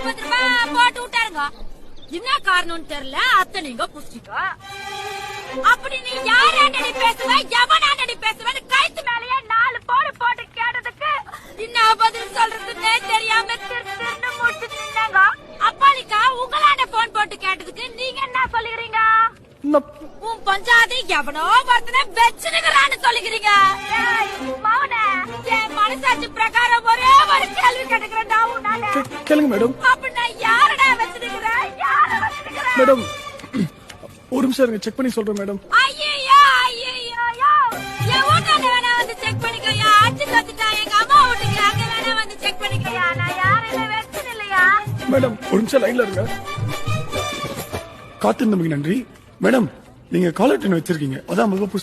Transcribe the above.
ஐம்பது ரூபாய் போட்டு விட்டாருங்க. என்ன காரணம்னு தெரியல அத்தனைங்க புடிச்சிக்கோ அப்படி நீ யாராண்டடி பேசுவ எவனாண்டடி பேசுவன்னு கைத்து மேலயே நாலு போடு போட்டு கேட்டதுக்கு என்ன பதில் சொல்றதுன்னே தெரியாம திரு திருன்னு முடிச்சு நின்னாங்க. அப்பாலிக்கா உங்களாண்ட போன் போட்டு கேட்டதுக்கு நீங்க என்ன சொல்லுகிறீங்க? உன் பஞ்சாதி எவனோ ஒருத்தனை வச்சுனுக்கிறான்னு சொல்லுகிறீங்க. கேளுங்க மேடம். மேடம் ஒரு நிமிஷம் இருங்க செக் பண்ணி சொல்றேன் மேடம்? மேடம் ஒரு நிமிஷம் லைன்ல இருங்க. காத்திருந்தமைக்கு நன்றி. மேடம் நீங்க காலர் டின் வச்சிருக்கீங்க. அதான் ஐம்பது ரூபாய்